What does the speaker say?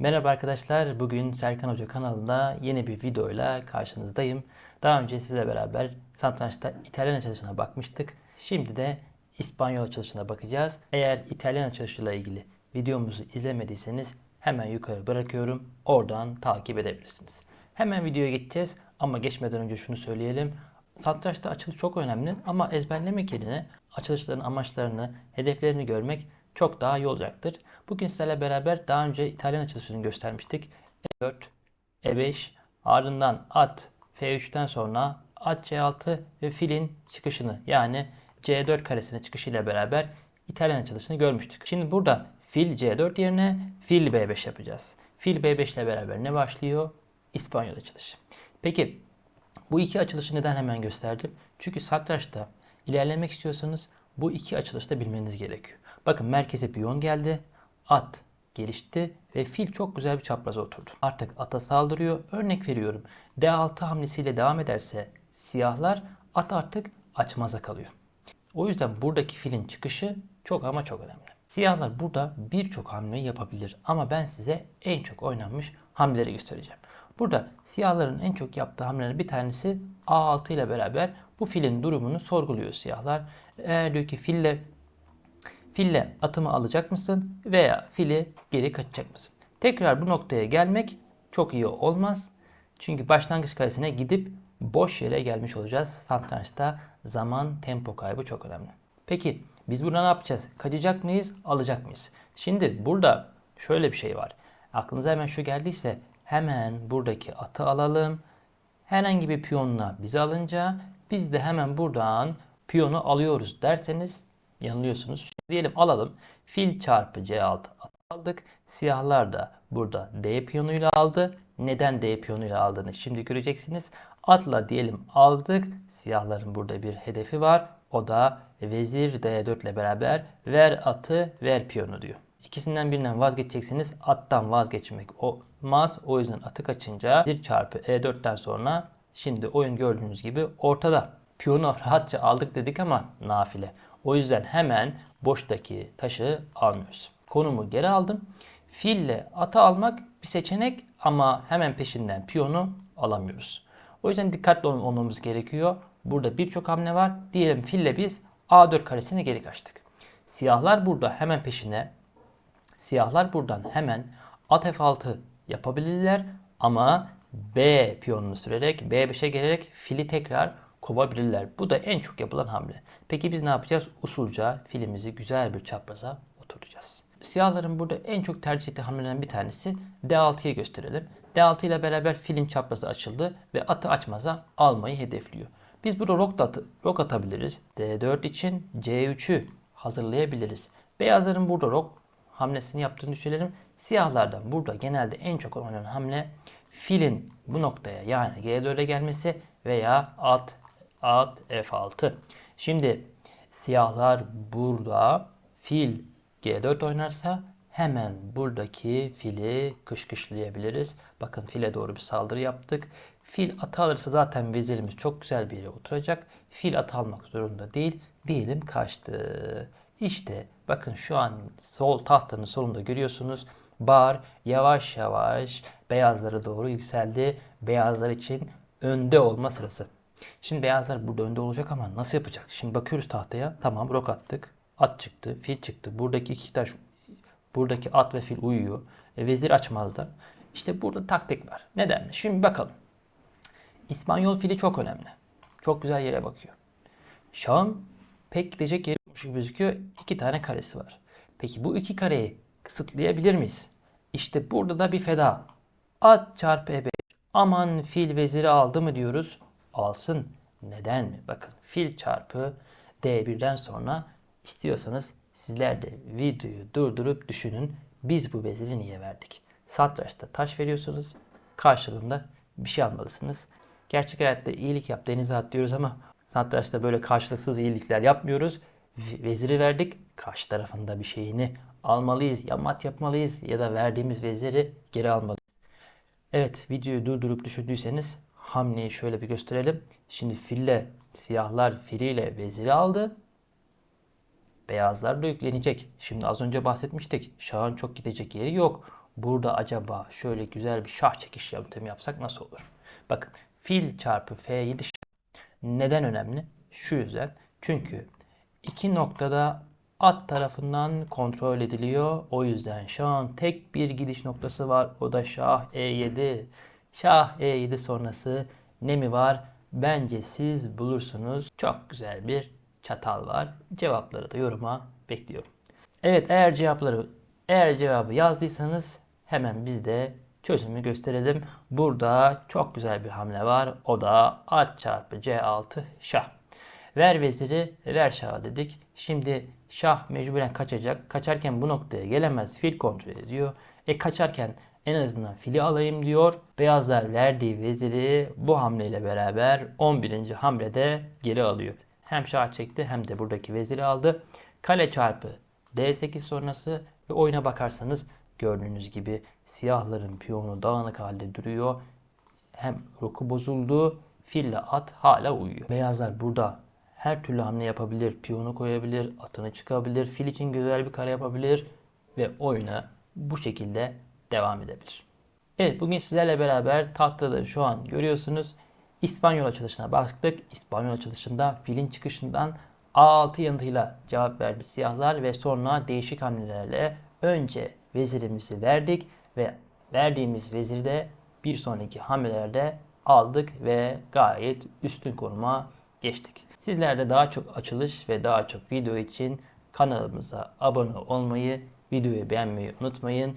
Merhaba arkadaşlar. Bugün Serkan Hoca kanalında yeni bir videoyla karşınızdayım. Daha önce sizle beraber satrançta İtalyan açılışına bakmıştık. Şimdi de İspanyol açılışına bakacağız. Eğer İtalyan açılışıyla ilgili videomuzu izlemediyseniz hemen yukarı bırakıyorum. Oradan takip edebilirsiniz. Hemen videoya geçeceğiz ama geçmeden önce şunu söyleyelim. Satrançta açılış çok önemli ama ezberlemek yerine açılışların amaçlarını, hedeflerini görmek çok daha iyi olacaktır. Bugün sizlerle beraber daha önce İtalyan açılışını göstermiştik. E4, E5, ardından at F3'ten sonra at C6 ve filin çıkışını yani C4 karesine çıkışıyla beraber İtalyan açılışını görmüştük. Şimdi burada fil C4 yerine fil B5 yapacağız. Fil B5 ile beraber ne başlıyor? İspanyol açılışı. Peki bu iki açılışı neden hemen gösterdim? Çünkü satrançta ilerlemek istiyorsanız bu iki açılışı da bilmeniz gerekiyor. Bakın merkeze piyon geldi. At gelişti ve fil çok güzel bir çapraza oturdu. Artık ata saldırıyor. Örnek veriyorum. D6 hamlesiyle devam ederse siyahlar at artık açmaza kalıyor. O yüzden buradaki filin çıkışı çok ama çok önemli. Siyahlar burada birçok hamle yapabilir ama ben size en çok oynanmış hamleleri göstereceğim. Burada siyahların en çok yaptığı hamlelerden bir tanesi A6 ile beraber bu filin durumunu sorguluyor siyahlar. Eğer diyor ki fille fille atımı alacak mısın veya fili geri kaçacak mısın? Tekrar bu noktaya gelmek çok iyi olmaz. Çünkü başlangıç karesine gidip boş yere gelmiş olacağız. Satrançta zaman tempo kaybı çok önemli. Peki biz burada ne yapacağız? Kaçacak mıyız? Alacak mıyız? Şimdi burada şöyle bir şey var. Aklınıza hemen şu geldiyse hemen buradaki atı alalım. Herhangi bir piyonla bizi alınca biz de hemen buradan piyonu alıyoruz derseniz yanılıyorsunuz. Şimdi diyelim alalım. Fil çarpı C6 aldık. Siyahlar da burada D piyonuyla aldı. Neden D piyonuyla aldığını şimdi göreceksiniz. Atla diyelim aldık. Siyahların burada bir hedefi var. O da vezir D4 ile beraber ver atı ver piyonu diyor. İkisinden birinden vazgeçeceksiniz. Attan vazgeçmek olmaz. O yüzden atı kaçınca vezir çarpı E4'ten sonra şimdi oyun gördüğünüz gibi ortada. Piyonu rahatça aldık dedik ama nafile. O yüzden hemen boştaki taşı almıyoruz. Konumu geri aldım. Fille atı almak bir seçenek ama hemen peşinden piyonu alamıyoruz. O yüzden dikkatli olmamız gerekiyor. Burada birçok hamle var. Diyelim fille biz A4 karesine geri kaçtık. Siyahlar burada hemen peşine siyahlar buradan hemen at F6 yapabilirler ama B piyonunu sürerek B5'e gelerek fili tekrar kovabilirler. Bu da en çok yapılan hamle. Peki biz ne yapacağız? Usulca filimizi güzel bir çapraza oturtacağız. Siyahların burada en çok tercih ettiği hamlelerden bir tanesi D6'yı gösterelim. D6 ile beraber filin çaprazı açıldı ve atı açmaza almayı hedefliyor. Biz burada rok, atı, rok atabiliriz. D4 için C3'ü hazırlayabiliriz. Beyazların burada rok hamlesini yaptığını düşünelim. Siyahlardan burada genelde en çok oynanan hamle filin bu noktaya yani G4'e gelmesi veya at at F6. Şimdi siyahlar burada fil G4 oynarsa hemen buradaki fili kışkışlayabiliriz. Bakın file doğru bir saldırı yaptık. Fil atı alırsa zaten vezirimiz çok güzel bir yere oturacak. Fil atı almak zorunda değil. Diyelim kaçtı. İşte bakın şu an sol tahtanın solunda görüyorsunuz. Bar yavaş yavaş beyazlara doğru yükseldi. Beyazlar için önde olma sırası. Şimdi beyazlar burada önde olacak ama nasıl yapacak? Şimdi bakıyoruz tahtaya. Tamam rok attık. At çıktı, fil çıktı. Buradaki iki taş, buradaki at ve fil uyuyor. E, vezir açmazlar. İşte burada taktik var. Neden? Şimdi bakalım. İspanyol fili çok önemli. Çok güzel yere bakıyor. Şahın pek gidecek yeri gibi gözüküyor. İki tane karesi var. Peki bu iki kareyi kısıtlayabilir miyiz? İşte burada da bir feda. At çarpı E5. Aman fil veziri aldı mı diyoruz. Alsın. Neden mi? Bakın fil çarpı D1'den sonra istiyorsanız sizler de videoyu durdurup düşünün. Biz bu veziri niye verdik? Satrançta taş veriyorsunuz. Karşılığında bir şey almalısınız. Gerçek hayatta iyilik yap denize at diyoruz ama satrançta böyle karşılıksız iyilikler yapmıyoruz. Veziri verdik. Karşı tarafında bir şeyini almalıyız. Ya mat yapmalıyız ya da verdiğimiz veziri geri almalıyız. Evet videoyu durdurup düşündüyseniz hamleyi şöyle bir gösterelim. Şimdi fille siyahlar filiyle veziri aldı. Beyazlar da yüklenecek. Şimdi az önce bahsetmiştik. Şahın çok gidecek yeri yok. Burada acaba şöyle güzel bir şah çekiş yöntemi yapsak nasıl olur? Bakın fil çarpı f7 şah. Neden önemli? Şu yüzden. Çünkü iki noktada at tarafından kontrol ediliyor. O yüzden şahın tek bir gidiş noktası var. O da şah e7. Şah e7 sonrası ne mi var? Bence siz bulursunuz. Çok güzel bir çatal var. Cevapları da yoruma bekliyorum. Evet eğer cevapları eğer cevabı yazdıysanız hemen biz de çözümü gösterelim. Burada çok güzel bir hamle var. O da at çarpı c6 şah. Ver veziri ver şahı dedik. Şimdi şah mecburen kaçacak. Kaçarken bu noktaya gelemez. Fil kontrol ediyor. E kaçarken en azından fili alayım diyor. Beyazlar verdiği veziri bu hamleyle beraber 11. hamlede geri alıyor. Hem şah çekti hem de buradaki veziri aldı. Kale çarpı D8 sonrası ve oyuna bakarsanız gördüğünüz gibi siyahların piyonu dağınık halde duruyor. Hem roku bozuldu. Fille at hala uyuyor. Beyazlar burada her türlü hamle yapabilir. Piyonu koyabilir, atını çıkabilir. Fil için güzel bir kare yapabilir ve oyuna bu şekilde devam edebilir. Evet bugün sizlerle beraber tahtada şu an görüyorsunuz. İspanyol açılışına baktık. İspanyol açılışında filin çıkışından A6 yanıtıyla cevap verdi siyahlar ve sonra değişik hamlelerle önce vezirimizi verdik ve verdiğimiz veziri de bir sonraki hamlelerde aldık ve gayet üstün konuma geçtik. Sizler de daha çok açılış ve daha çok video için kanalımıza abone olmayı, videoyu beğenmeyi unutmayın.